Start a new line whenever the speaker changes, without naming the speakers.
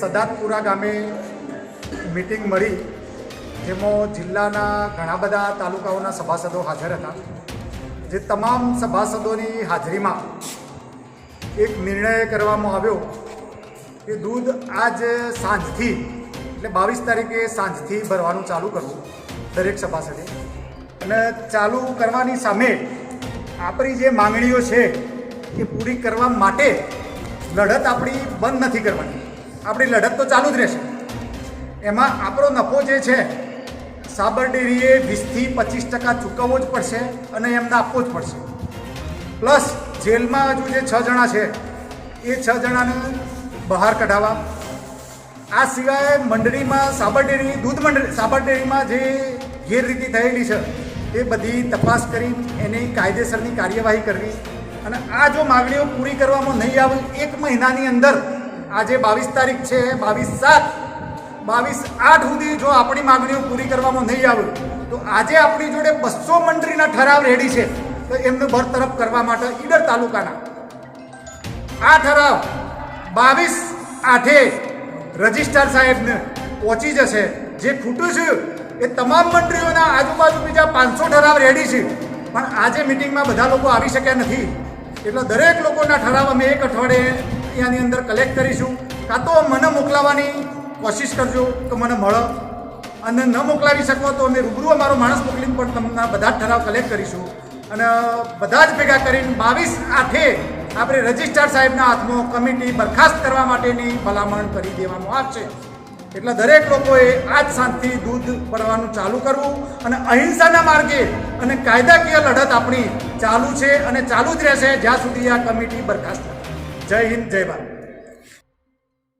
સદાતપુરા ગામે મિટિંગ મળી, જેમાં જિલ્લાના ઘણા બધા તાલુકાઓના સભાસદો હાજર હતા. જે તમામ સભાસદોની હાજરીમાં એક નિર્ણય કરવામાં આવ્યો કે દૂધ આજ સાંજથી, એટલે બાવીસ તારીખે સાંજથી ભરવાનું ચાલુ કરવું દરેક સભાસદે. અને ચાલુ કરવાની સામે આપણી જે માંગણીઓ છે એ પૂરી કરવા માટે લડત આપણી બંધ નથી કરવાની. આપણી લડત તો ચાલુ જ રહેશે. એમાં આપણો નફો જે છે સાબર ડેરીએ વીસથી પચીસ ટકા ચૂકવવો જ પડશે અને એમને આપવો જ પડશે. પ્લસ જેલમાં હજુ જે છ જણા છે, એ છ જણાને બહાર કઢાવવા. આ સિવાય મંડળીમાં સાબર ડેરી દૂધ મંડળી સાબર ડેરીમાં જે ગેરરીતિ થયેલી છે, એ બધી તપાસ કરી, એની કાયદેસરની કાર્યવાહી કરવી. અને આ જો માગણીઓ પૂરી કરવામાં નહીં આવે, એક મહિનાની અંદર આજે બાવીસ તારીખ છે, બાવીસ સાત, બાવીસ આઠ સુધી જો આપણી માગણીઓ પૂરી કરવામાં નહીં આવે, તો આજે આપણી જોડે બસો મંત્રીના ઠરાવ રેડી છે, તો એમને બરતરફ કરવા માટે ઈડર તાલુકાના. આ ઠરાવ બાવીસ આઠે રજિસ્ટ્રાર સાહેબને પહોંચી જશે. જે ખૂટું છે, એ તમામ મંત્રીઓના આજુબાજુ બીજા પાંચસો ઠરાવ રેડી છે. પણ આજે મિટિંગમાં બધા લોકો આવી શક્યા નથી. એટલે દરેક લોકોના ઠરાવ અમે એક અઠવાડિયે અહીંયાની અંદર કલેક્ટ કરીશું. કાં તો મને મોકલાવવાની કોશિશ કરજો કે મને મળો. અને ન મોકલાવી શકો તો અમે રૂબરૂ અમારો માણસ મોકલીને પણ તમને બધા જ ઠરાવ કલેક્ટ કરીશું. અને બધા જ ભેગા કરીને બાવીસ આઠે આપણે રજિસ્ટ્રાર સાહેબના હાથમાં કમિટી બરખાસ્ત કરવા માટેની ભલામણ કરી દેવામાં આવશે. એટલે દરેક લોકોએ આજ શાંતિ દૂધ પડવાનું ચાલુ કરવું અને અહિંસાના માર્ગે અને કાયદાકીય લડત આપણી ચાલુ છે અને ચાલુ જ રહેશે જ્યાં સુધી આ કમિટી બરખાસ્ત. જય હિન્દ જય ભારત.